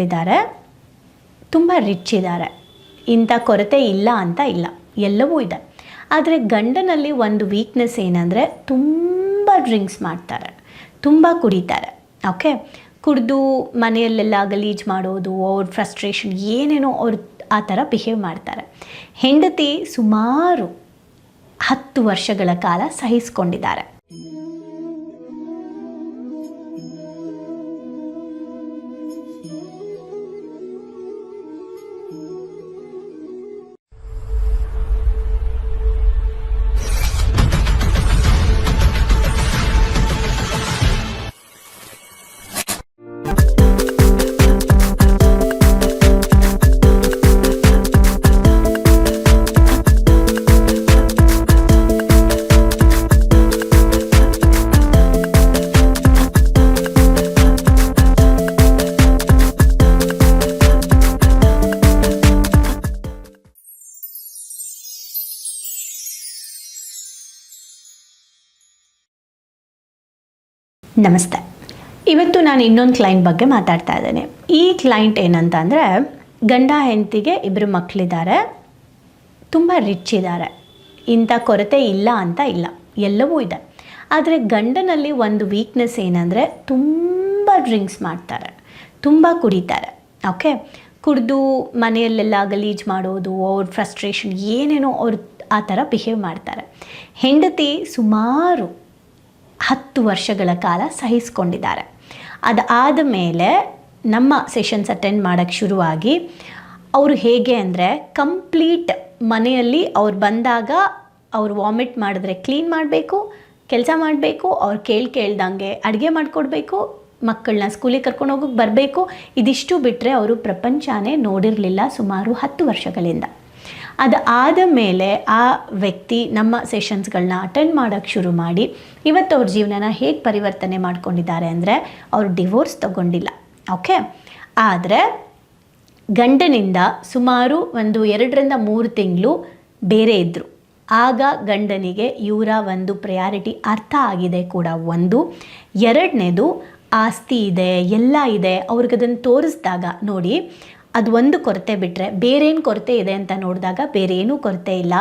ಇದ್ದಾರೆ. ತುಂಬ ರಿಚ್ ಇದ್ದಾರೆ. ಇಂಥ ಕೊರತೆ ಇಲ್ಲ ಅಂತ ಇಲ್ಲ. ಎಲ್ಲವೂ ಇದೆ. ಆದರೆ ಗಂಡನಲ್ಲಿ ಒಂದು ವೀಕ್ನೆಸ್ ಏನಂದರೆ ತುಂಬ ಡ್ರಿಂಕ್ಸ್ ಮಾಡ್ತಾರೆ. ತುಂಬ ಕುಡಿತಾರೆ. ಓಕೆ ಕುಡಿದು ಮನೆಯಲ್ಲೆಲ್ಲ ಗಲೀಜು ಮಾಡೋದು, ಅವ್ರ ಫ್ರಸ್ಟ್ರೇಷನ್ ಏನೇನೋ ಅವ್ರು ಆ ಥರ ಬಿಹೇವ್ ಮಾಡ್ತಾರೆ. ಹೆಂಡತಿ ಸುಮಾರು ಹತ್ತು ವರ್ಷಗಳ ಕಾಲ ಸಹಿಸ್ಕೊಂಡಿದ್ದಾರೆ. ನಮಸ್ತೆ. ಇವತ್ತು ನಾನು ಇನ್ನೊಂದು ಕ್ಲೈಂಟ್ ಬಗ್ಗೆ ಮಾತಾಡ್ತಾ ಇದ್ದೇನೆ. ಈ ಕ್ಲೈಂಟ್ ಏನಂತ ಅಂದರೆ ಗಂಡ ಹೆಂಡತಿಗೆ ಇಬ್ಬರು ಮಕ್ಕಳಿದ್ದಾರೆ ತುಂಬ ರಿಚ್ ಇದ್ದಾರೆ. ಇಂಥ ಕೊರತೆ ಇಲ್ಲ ಅಂತ ಇಲ್ಲ. ಎಲ್ಲವೂ ಇದೆ. ಆದರೆ ಗಂಡನಲ್ಲಿ ಒಂದು ವೀಕ್ನೆಸ್ ಏನಂದರೆ, ತುಂಬ ಡ್ರಿಂಕ್ಸ್ ಮಾಡ್ತಾರೆ. ತುಂಬ ಕುಡಿತಾರೆ. ಓಕೆ ಕುಡಿದು ಮನೆಯಲ್ಲೆಲ್ಲ ಗಲೀಜು ಮಾಡೋದು, ಅವ್ರ ಫ್ರಸ್ಟ್ರೇಷನ್ ಏನೇನೋ ಅವ್ರು ಆ ಥರ ಬಿಹೇವ್ ಮಾಡ್ತಾರೆ. ಹೆಂಡತಿ ಸುಮಾರು ವರ್ಷಗಳ ಕಾಲ ಸಹಿಸ್ಕೊಂಡಿದ್ದಾರೆ. ಅದಾದ ಮೇಲೆ ನಮ್ಮ ಸೆಷನ್ಸ್ ಅಟೆಂಡ್ ಮಾಡೋಕ್ಕೆ ಶುರುವಾಗಿ ಅವರು ಹೇಗೆ ಅಂದರೆ ಕಂಪ್ಲೀಟ್ ಮನೆಯಲ್ಲಿ ಅವ್ರು ಬಂದಾಗ ಅವ್ರು ವಾಮಿಟ್ ಮಾಡಿದ್ರೆ ಕ್ಲೀನ್ ಮಾಡಬೇಕು, ಕೆಲಸ ಮಾಡಬೇಕು, ಅವ್ರು ಕೇಳಿ ಕೇಳ್ದಂಗೆ ಅಡುಗೆ ಮಾಡಿಕೊಡ್ಬೇಕು ಮಕ್ಕಳನ್ನ ಸ್ಕೂಲಿಗೆ ಕರ್ಕೊಂಡು ಹೋಗೋಕೆ ಬರಬೇಕು. ಇದಿಷ್ಟು ಬಿಟ್ಟರೆ ಅವರು ಪ್ರಪಂಚನೇ ನೋಡಿರಲಿಲ್ಲ ಸುಮಾರು ಹತ್ತು ವರ್ಷಗಳಿಂದ. ಅದು ಆದ ಮೇಲೆ ಆ ವ್ಯಕ್ತಿ ನಮ್ಮ ಸೆಷನ್ಸ್ಗಳನ್ನ ಅಟೆಂಡ್ ಮಾಡೋಕ್ಕೆ ಶುರು ಮಾಡಿ, ಇವತ್ತು ಅವ್ರ ಜೀವನನ ಹೇಗೆ ಪರಿವರ್ತನೆ ಮಾಡ್ಕೊಂಡಿದ್ದಾರೆ ಅಂದರೆ ಅವರು ಡಿವೋರ್ಸ್ ತಗೊಂಡಿಲ್ಲ ಓಕೆ ಆದರೆ ಗಂಡನಿಂದ ಸುಮಾರು ಒಂದು ಎರಡರಿಂದ ಮೂರು ತಿಂಗಳು ಬೇರೆ ಇದ್ದರು ಆಗ ಗಂಡನಿಗೆ ಇವರ ಒಂದು ಪ್ರಯಾರಿಟಿ ಅರ್ಥ ಆಗಿದೆ ಕೂಡ. ಒಂದು, ಎರಡನೇದು ಆಸ್ತಿ ಇದೆ, ಎಲ್ಲ ಇದೆ ಅವ್ರಿಗೆ ಅದನ್ನು ತೋರಿಸಿದಾಗ ನೋಡಿ ಅದು ಒಂದು ಕೊರತೆ ಬಿಟ್ಟರೆ ಬೇರೇನು ಕೊರತೆ ಇದೆ ಅಂತ ನೋಡಿದಾಗ ಬೇರೆ ಏನೂ ಕೊರತೆ ಇಲ್ಲ.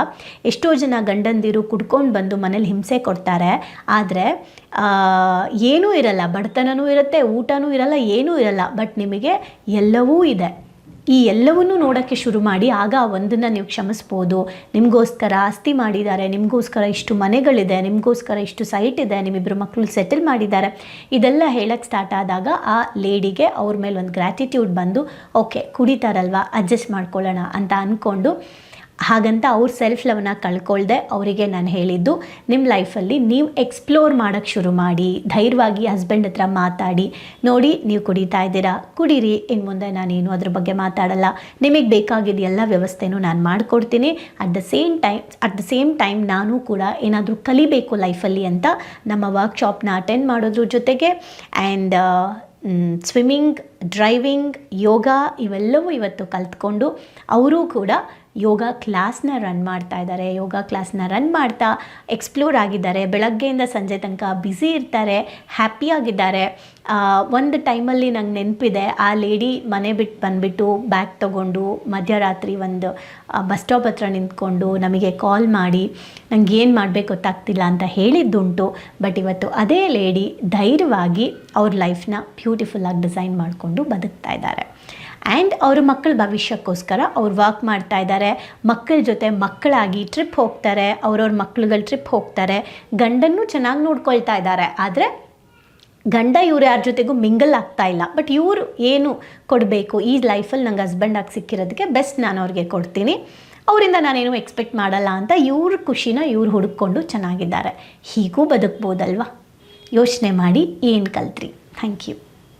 ಎಷ್ಟೋ ಜನ ಗಂಡಂದಿರು ಕುಡ್ಕೊಂಡು ಬಂದು ಮನೇಲಿ ಹಿಂಸೆ ಕೊಡ್ತಾರೆ. ಆದರೆ ಏನೂ ಇರಲ್ಲ. ಬಡತನನೂ ಇರುತ್ತೆ, ಊಟನೂ ಇರಲ್ಲ, ಏನೂ ಇರಲ್ಲ. ಬಟ್ ನಿಮಗೆ ಎಲ್ಲವೂ ಇದೆ. ಈ ಎಲ್ಲವನ್ನೂ ನೋಡೋಕ್ಕೆ ಶುರು ಮಾಡಿ ಆಗ ಒಂದನ್ನು ನೀವು ಕ್ಷಮಿಸ್ಬೋದು. ನಿಮಗೋಸ್ಕರ ಆಸ್ತಿ ಮಾಡಿದ್ದಾರೆ, ನಿಮಗೋಸ್ಕರ ಇಷ್ಟು ಮನೆಗಳಿದೆ, ನಿಮಗೋಸ್ಕರ ಇಷ್ಟು ಸೈಟ್ ಇದೆ ನಿಮ್ಮಿಬ್ಬರು ಮಕ್ಕಳು ಸೆಟಲ್ ಮಾಡಿದ್ದಾರೆ. ಇದೆಲ್ಲ ಹೇಳಕ್ಕೆ ಸ್ಟಾರ್ಟ್ ಆದಾಗ ಆ ಲೇಡಿಗೆ ಅವ್ರ ಮೇಲೆ ಒಂದು ಗ್ರ್ಯಾಟಿಟ್ಯೂಡ್ ಬಂದು ಓಕೆ ಕುಡಿತಾರಲ್ವ? ಅಡ್ಜಸ್ಟ್ ಮಾಡ್ಕೊಳ್ಳೋಣ ಅಂತ ಅಂದ್ಕೊಂಡು ಹಾಗಂತ ಅವ್ರ ಸೆಲ್ಫ್ ಲವ್ನ ಕಳ್ಕೊಳ್ದೆ ಅವರಿಗೆ ನಾನು ಹೇಳಿದ್ದು ನಿಮ್ಮ ಲೈಫಲ್ಲಿ ನೀವು ಎಕ್ಸ್ಪ್ಲೋರ್ ಮಾಡೋಕ್ಕೆ ಶುರು ಮಾಡಿ ಧೈರ್ಯವಾಗಿ ಹಸ್ಬೆಂಡ್ ಹತ್ರ ಮಾತಾಡಿ, ನೋಡಿ ನೀವು ಕುಡಿತಾ ಇದ್ದೀರಾ, ಕುಡೀರಿ ಇನ್ನು ಮುಂದೆ ನಾನೇನು ಅದ್ರ ಬಗ್ಗೆ ಮಾತಾಡಲ್ಲ, ನಿಮಗೆ ಬೇಕಾಗಿದ್ದ ಎಲ್ಲ ವ್ಯವಸ್ಥೆನೂ ನಾನು ಮಾಡಿಕೊಡ್ತೀನಿ at the same time at the same time ನಾನು ಕೂಡ ಏನಾದರೂ ಕಲಿಬೇಕು ಲೈಫಲ್ಲಿ ಅಂತ ನಮ್ಮ ವರ್ಕ್ಶಾಪ್ನ ಅಟೆಂಡ್ ಮಾಡೋದ್ರ ಜೊತೆಗೆ ಆ್ಯಂಡ್ ಸ್ವಿಮ್ಮಿಂಗ್ ಡ್ರೈವಿಂಗ್ ಯೋಗ ಇವೆಲ್ಲವೂ ಇವತ್ತು ಕಲ್ತ್ಕೊಂಡು, ಅವರೂ ಕೂಡ ಯೋಗ ಕ್ಲಾಸ್ನ ರನ್ ಮಾಡ್ತಾ ಇದ್ದಾರೆ, ಯೋಗ ಕ್ಲಾಸ್ನ ರನ್ ಮಾಡ್ತಾ ಎಕ್ಸ್ಪ್ಲೋರ್ ಆಗಿದ್ದಾರೆ, ಬೆಳಗ್ಗೆಯಿಂದ ಸಂಜೆ ತನಕ ಬ್ಯುಸಿ ಇರ್ತಾರೆ ಹ್ಯಾಪಿಯಾಗಿದ್ದಾರೆ ಒಂದು ಟೈಮಲ್ಲಿ ನಂಗೆ ನೆನಪಿದೆ, ಆ ಲೇಡಿ ಮನೆ ಬಿಟ್ಟು ಬಂದುಬಿಟ್ಟು ಬ್ಯಾಗ್ ತೊಗೊಂಡು ಮಧ್ಯರಾತ್ರಿ ಒಂದು ಬಸ್ ಸ್ಟಾಪ್ ಹತ್ರ ನಿಂತ್ಕೊಂಡು ನಮಗೆ ಕಾಲ್ ಮಾಡಿ, ನಂಗೆ ಏನು ಮಾಡಬೇಕು ಗೊತ್ತಾಗ್ತಿಲ್ಲ ಅಂತ ಹೇಳಿದ್ದುಂಟು ಬಟ್ ಇವತ್ತು ಅದೇ ಲೇಡಿ ಧೈರ್ಯವಾಗಿ ಅವ್ರ ಲೈಫ್ನ ಬ್ಯೂಟಿಫುಲ್ಲಾಗಿ ಡಿಸೈನ್ ಮಾಡಿಕೊಂಡು ಬದುಕ್ತಾ ಇದ್ದಾರೆ. ಆ್ಯಂಡ್ ಅವ್ರ ಮಕ್ಕಳ ಭವಿಷ್ಯಕ್ಕೋಸ್ಕರ ಅವ್ರು ವಾಕ್ ಮಾಡ್ತಾ ಇದ್ದಾರೆ. ಮಕ್ಕಳ ಜೊತೆ ಮಕ್ಕಳಾಗಿ ಟ್ರಿಪ್ ಹೋಗ್ತಾರೆ. ಅವ್ರವ್ರ ಮಕ್ಳುಗಳು ಟ್ರಿಪ್ ಹೋಗ್ತಾರೆ. ಗಂಡನ್ನು ಚೆನ್ನಾಗಿ ನೋಡ್ಕೊಳ್ತಾ ಇದ್ದಾರೆ. ಆದರೆ ಗಂಡ ಇವ್ರು ಯಾರ ಜೊತೆಗೂ ಮಿಂಗಲ್ ಆಗ್ತಾ ಇಲ್ಲ. ಬಟ್ ಇವರು ಏನು ಕೊಡಬೇಕು? ಈ ಲೈಫಲ್ಲಿ ನಂಗೆ ಹಸ್ಬೆಂಡಾಗಿ ಸಿಕ್ಕಿರೋದಕ್ಕೆ ಬೆಸ್ಟ್ ನಾನು ಅವ್ರಿಗೆ ಕೊಡ್ತೀನಿ. ಅವರಿಂದ ನಾನೇನು ಎಕ್ಸ್ಪೆಕ್ಟ್ ಮಾಡಲ್ಲ ಅಂತ ಇವ್ರ ಖುಷಿನ ಇವ್ರು ಹುಡುಕೊಂಡು ಚೆನ್ನಾಗಿದ್ದಾರೆ. ಹೀಗೂ ಬದುಕ್ಬೋದಲ್ವಾ? ಯೋಚನೆ ಮಾಡಿ ಏನು ಕಲ್ತ್ರಿ. Thank you